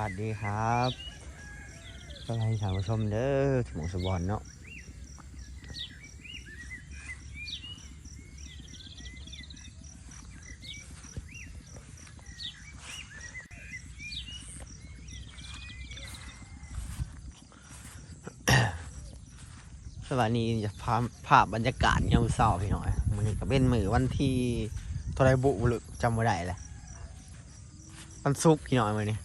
วัสดีครับสวัสดีท่านผู้ชมเด้อสมองสบอนเนาะสวัสดีจะพาภาพบรรยากาศเงาเศร้าพี่หน่อยมันก็เป็นมือวันที่เทรายบุบุรุจำไม่ได้แหละวันศุกร์พี่หน่อยมือนี้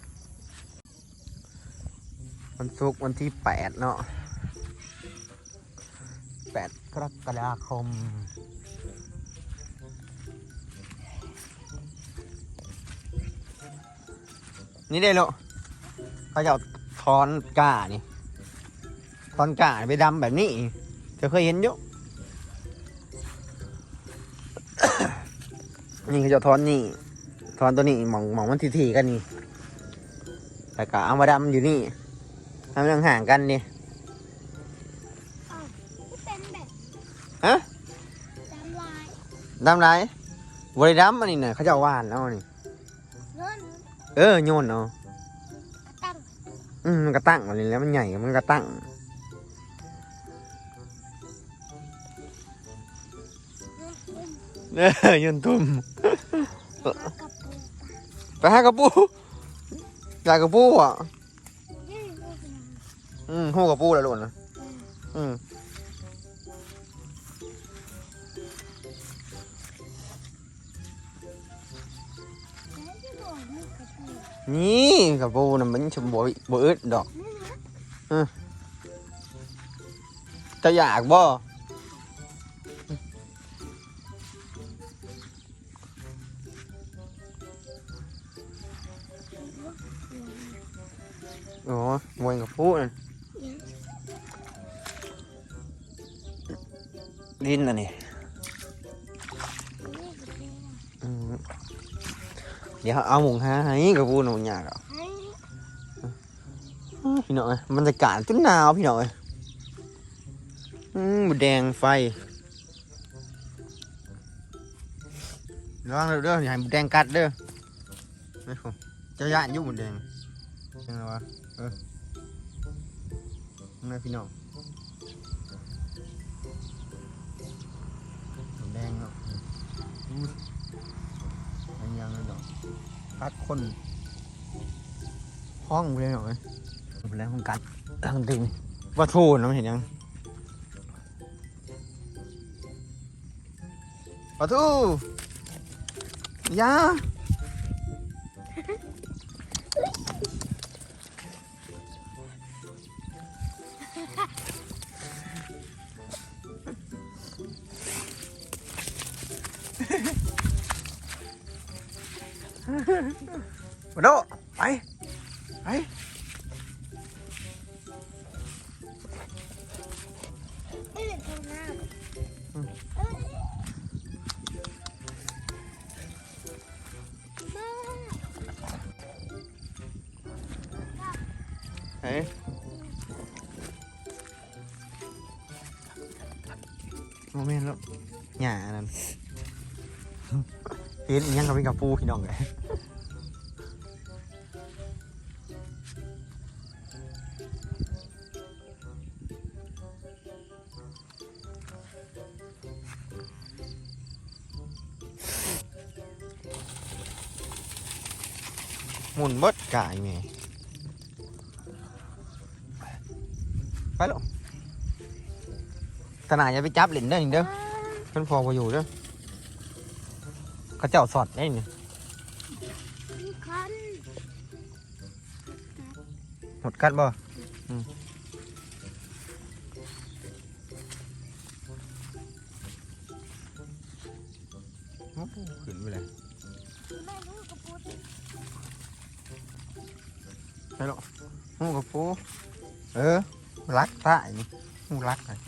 วันศุกร์วันที่แปดเนาะแปดกรกฎาคมนี่ได้ลูกเขาจะเอาทอนก้านี่ทอนก้าไปดำแบบนี้จะเคยเห็นอยู่นี่เขาจะทอนนี่ทอนตัวนี้มองมองมันทีๆกันนี่แต่ก็เอามาดำอยู่นี่ ทำห่างๆกันดิอ้าวที่เป็นแบบฮะจำลายดำไรบริดำอันนี้เนี่ยเขาจะเอาว่านเอานี่เงินเออโยนเอาตั้งอืมมันกระตั้งอันนี้แล้วมันใหญ่มันกระตั้งเงินอุ้มเออโยนตุ่มปลากระปูไปหากระปูอยากกระปูอะยี่ลูกหนึ่ง อืมหูกระปูแล้วหล่นนะอืมแล้วที่บอกนี่กระปูนี่กระปูน่ะมันชมบ่บ่อึดดอกนี่นะจะอยากบ่อ๋อมวยกระปูนั่น ดินอันนี้เดี๋ยวเอาหมูหาให้กับกูหนูอยากอะพี่น้อยบรรยากาศจุนหนาวพี่น้อยอืมหมูแดงไฟระวังเด้อเด้ออย่าให้หมูแดงกัดเด้อไม่ผมจะย่านอยุ่หมูแดงใช่ไหมวะเออนี่พี่น้อง กัดคน ห้องเลยหน่อยเป็นแรงของกัดทางดินว่าทูนน้องเห็นยังปะทูยา มาโดไป ไปเอ้ยเท่าน้ำอืมเอ้ยมาเฮ้ยโมเมนต์แล้วหย่านั่น เห็นอีกยังกับเป็นกับปูพี่น้องเลย มุนเบิดกายไงไปลูกขนาดอย่าไปจับเหรียญเด้อนี่เด้อเพิ่นพอมาอยู่เด้อเขาเจ้าสอดได้นี่มีคันหมดกัดบ่ ปูเออรักตายหูรักเลย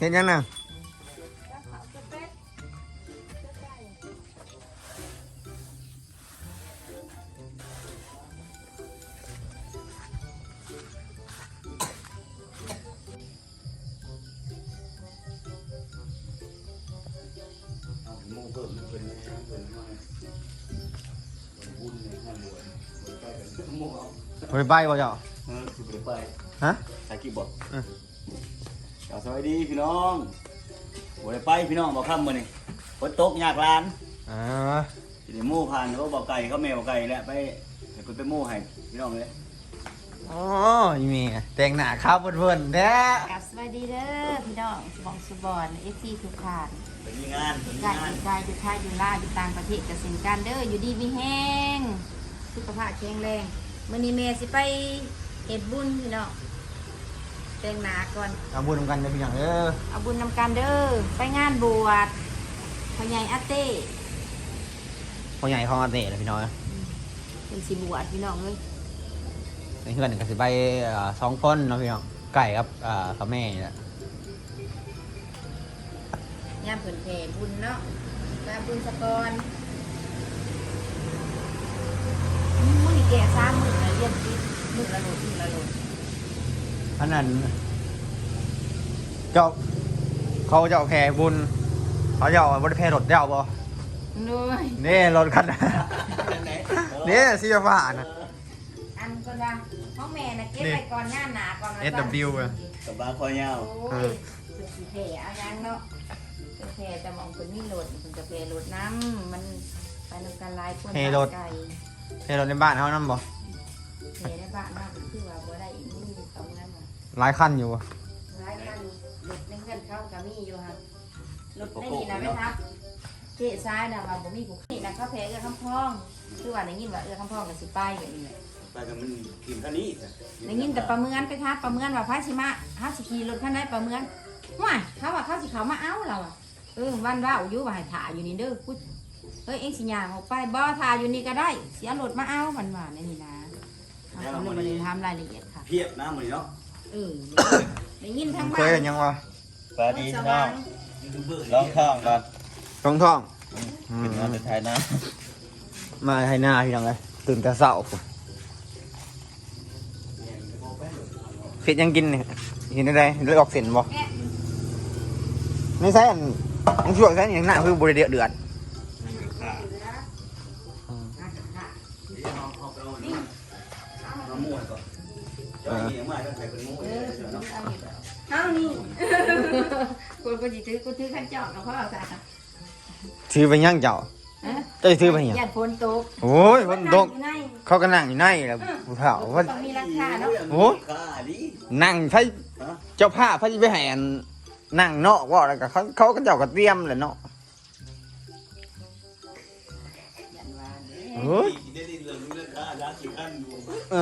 เฮ็ดยังน่ะบ่ได้ไปบ่เจ้า ส่กี่บทเออเอาสวัสดีพี่น้องบ่ได้ไปพี่น้องบอกคำมื้อนี้ฝนตกยากลานอ่าสิได้หมู่ผ่านเขาบอกไก่เขาแมวไก่แหละไปให้เพิ่นไปหมู่ให้พี่น้องเลยอ๋ออีเมียแต่งหน้าขาวเพิ่นๆแท้กับสวัสดีเด้อพี่น้องสมองสุบอนเอฟซีทุกท่านไปมีงานไปมีกายงานกายอยู่ไทยอยู่ลาวอยู่ต่างประเทศกับสินกันเด้ออยู่ดีมีแห้งสุขภาพแข็งแรงมื้อนี้แม่สิไปเฮ็ดบุญพี่น้อง แต่งหน้าก่อน เอาบุญนำกันเด้อพี่น้องเด้อเอาบุญนำกันเด้อ ไปงานบวชพ่อใหญ่อาเต้พ่อใหญ่ของอาเต้เลยพี่น้องเป็นสิบวชพี่น้องเอ้ยในเพื่อนก็สิไปเอ่อสองคนเนาะพี่น้องไก่กับเอ่อกับแม่นี่แหละยามเพิ่นแผ่บุญเนาะไปเอาบุญสะกอนมื้อนี้แก่ซ้ำมื้อละเรียนติดมื้อละโหลดมื้อละโหลด อันนั้นเจ้าเขาเจ้าแผ่บุญเขาเจ้าบริแผ่รถเจ้าบ่ด้วยนี่รถคันนี่สีฟ้านะอันก็ว่าห้องแม่นะเก็บไปก่อนหน้าหนาก่อน SW อะกับบาคอยาวโอ้ยเป็นสีแผลเอายังเนาะเป็นแผลแต่มองคนนี่โหลดมันจะแผลโหลดน้ำมันไปนำกันหลายคนไก่แผ่รถในบ้านเขานั่นบ่แผลในบ้านมากคือว่าบ่ได้อีกนี่ตรงนั้นน่ะ หลายคันอยู่บ่หลายคันหลุดในเงินเข้ากับมีอยู่ครับหลุดในนี่นะไหมครับเจ๊ซ้ายนะว่าบ่มีผู้นี่นะเขาแผลเอื้อคำพองคือว่าได้ยินว่าเอื้อคำพองกับสิไปอย่างนี้แหละไปกันมันกินท่านี้ได้ยินแต่ประเมินไปทัดประเมินว่าพระสิมาฮาสิขี่รถคันได้ประเมินว้ายเขาว่าเขาสิเขามาเอาเราอะเออวันว่าอยู่ว่าให้ถ่าอยู่นี่เด้อพูดเฮ้ยเอ็งสิย่างออกไปบ่ถ่าอยู่นี่ก็ได้ เสียรถมาเอามันว่าในนี่นะเราก็เลยบ่ได้ทำรายละเอียดค่ะ เพียบนะมื้อนี้เนาะ เออได้ยินทั้งเคบ้ายนเห็นยังวะสวัสดีสพี่น้ว่าองงยูทูบเบอร์ลองท่องก่อนท้องท้อง อืเป็นมงานในไทยนะมาให้หน้าพี่น้องเลยตื่นแต่เช้าเผ็ดยังกินเนี่ยเห็นได้เลือดออกเส้นบ่แม่ไม่ใช่อันมันช่วยใช่อย่างหน้าคือบริเดือดเดือด เจ้านี่ยังมาต้องใส่เป็นหมู่เออเนาเอานี่กูกูจิถือกูถือขันจอกกับพ่อใส่ค่ะถือไปย่างเจ้าเจ้าถือไปย่างยันฝนตกโอ้ยคนตกอยู่ในเขาก็นั่งอยู่ในแหล้วผู้เฒ่าว่าต้องมีราคาเนาะโอ้ค่าดินั่งไฟเจ้าผ้าพระไปแห่นนั่งเนาะว่าแล้วก็เขาเขาก็เจ้าก็เตรียมแหละเนาะยันว่าเด้เฮ้ยเรื่องนี้ค่าร้านกี่ขั้นดูเอ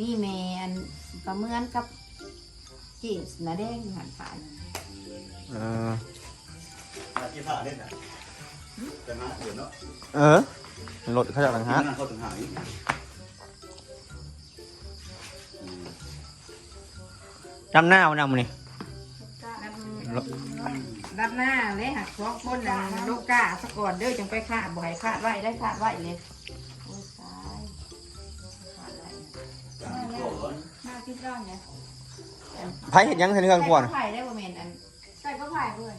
นี่แมนประเมินกับจีบนาแดงหันฝ่ายเออร้านกี่ผ้าเล่นอะจะมาเดี๋ยวเนาะเออรถเขาจะหลังฮะเขาถึงหายจำหน้าวันนั้นมันนี่รับหน้าเลยหักคอกบนนังลูกกาสะก่อนเด้อจังไปขาดบ่อยขาดไว้ได้ขาดไว้เลย มาที่ร่องเนี่ยไผเห็นยังใส่เรื่องพวกน่ะไผ่ได้บ่แม่นอันใส่ก็ผ่ายเลย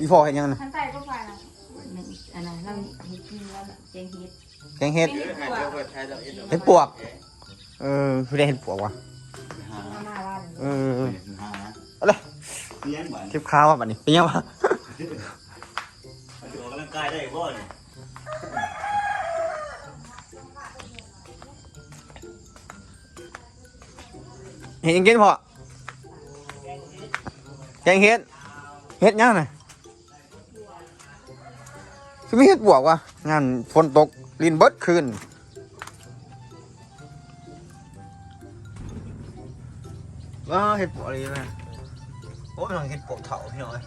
อีพอเห็นยังนะฉันใส่ก็ผ่ายแล้วหนึ่งอันนั้นเราเฮ็ดกินแล้วน่ะแกงเฮ็ดแกงเห็ด เดี๋ยวให้เจ้าเปิดใช้ดอกเอ็ดดอกเห็ดปวก เออคือได้เห็ดปวกวะหามาหน้าบ้านเออหาเอาเลยเลี้ยงเหมือนคลิปข้าวว่าบัดนี้เป็นยังวะ ออกกำลังกายได้บ่เนี่ย เห็นยังกินพอแกงเห็ดเห็ดยังไงคือมีเห็ดปวกวะงานฝนตกลินเบิดคืนว้าเห็ดปวกอะไรนะโอ้ยน้องเห็ดปวกเถาพี่น้อย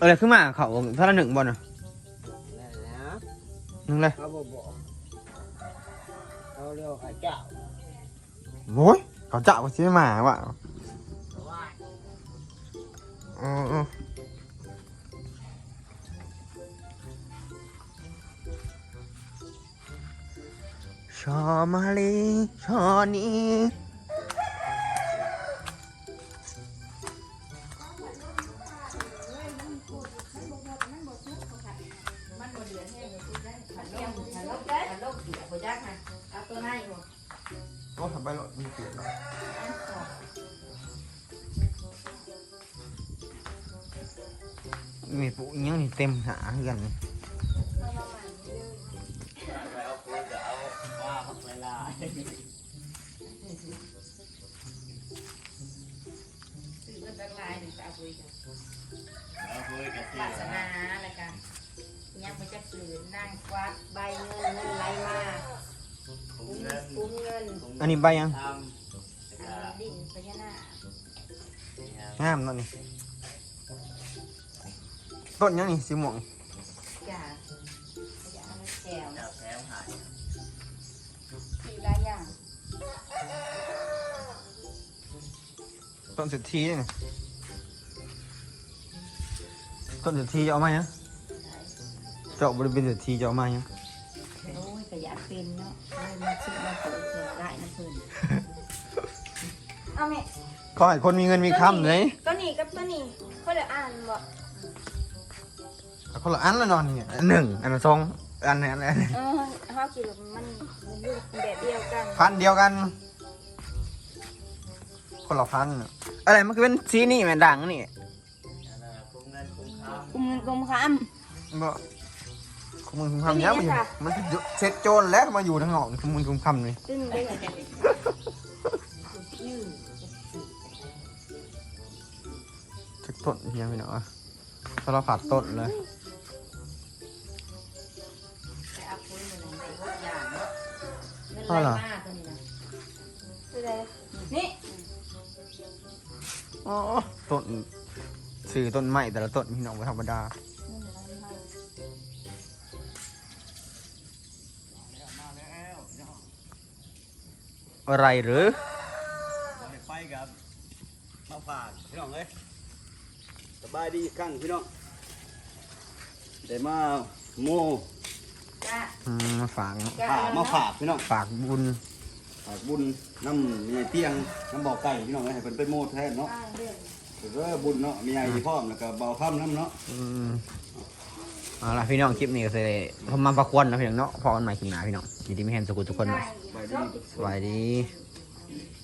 อะไรขึ้นมาเขาท่าละหนึ่งบอลน่ะหนึ่งเลยเขาบอกบอก เขาเขาเรียกว่าไข่เจ้าโอ้ยเขาจับมาซื้อมาว่ะอืออือชอมาลีชอนี้ โอ้ทำไปหรอมีเปลี่ยนแล้วมีปุ๊ยังนี่เต็ มหาเพื่อนไปเอาปืนจะเอาว่าเขาไปลาซื้อเงินตั้งหลายหนึ่งจะเอาไปจ้ะเอาปืนกับเสีศายสนาอะไรกันยังไม่จะสื่อนั่งควักใบเงินเงินไหลมาถุงเงินปุ้มเงินอันนี้ใบยังทำอันนี้ดินพญานาคงามเนั่นนี่ต้นยังนี่สีม่วงจ้าพญานาคแก้วแถวแถวหายมีหลายอย่างต้นสุดทีนี่ต้นสุดทีเอามายังเจาะบริเวณสุดทีจะเอามายังโม่ขอให้คนมีเงินมีคำเลยตัวนี้กับตัวนี้เขาเดี๋ยวอ่านบอกเอาคนละอันละนอนนี่อันหนึ่งอันละสองอันไหนอันไหนเออเขาคิดว่ามันมันอยู่แบบเดียวกันพันเดียวกัน คนละพันน่ะอะไรมันคือเป็นสีนี่แม่นดังนี่อันนั้นถุงเงินถุงคำกลุ่มเงินกลุ่มคบ่คุมมึงคุมคำเนี้ยมันอยู่มันคือเซ็ตโจรแล้วมาอยู่ทั้งนอกคุมมึงคุมคำเต้นเพียงไปหน่อยสารพัดต้นเลยแต่เอาคุยมันในหกอย่างเนาะเงินไหลมาตัวนี้นะคืออะไรนี่อ๋อต้นสื่อต้นไม้แต่ละต้นพี่น้องไม่ธรรมดามาแล้วเนาะอะไรหรือเราไปกับมาฝากพี่น้องเลยส บายดีอีกครั้งพี่น้องได้มาโมจ้าอืมมาฝากจ้าฝากมาฝากพี่น้องฝากบุญฝากบุญน้ำมีเตียงน้ำบ่อไก่พี่น้องเอ้ยให้เป็นไปโมแทนเนาะอ่าเรื่องเออบุญเนาะมีไอ้พร้อมแล้วก็เบาค่ำน้ำเนาะอืมเอาล่ะพี่น้องคลิปนี้ก็เลยผมมาประควนนะพี่น้องเนาะพอกันใหม่คลิปหน้าพี่น้องยินดีไม่เห็นสกุลทุกคนเนาะไปดี สวัสดีเ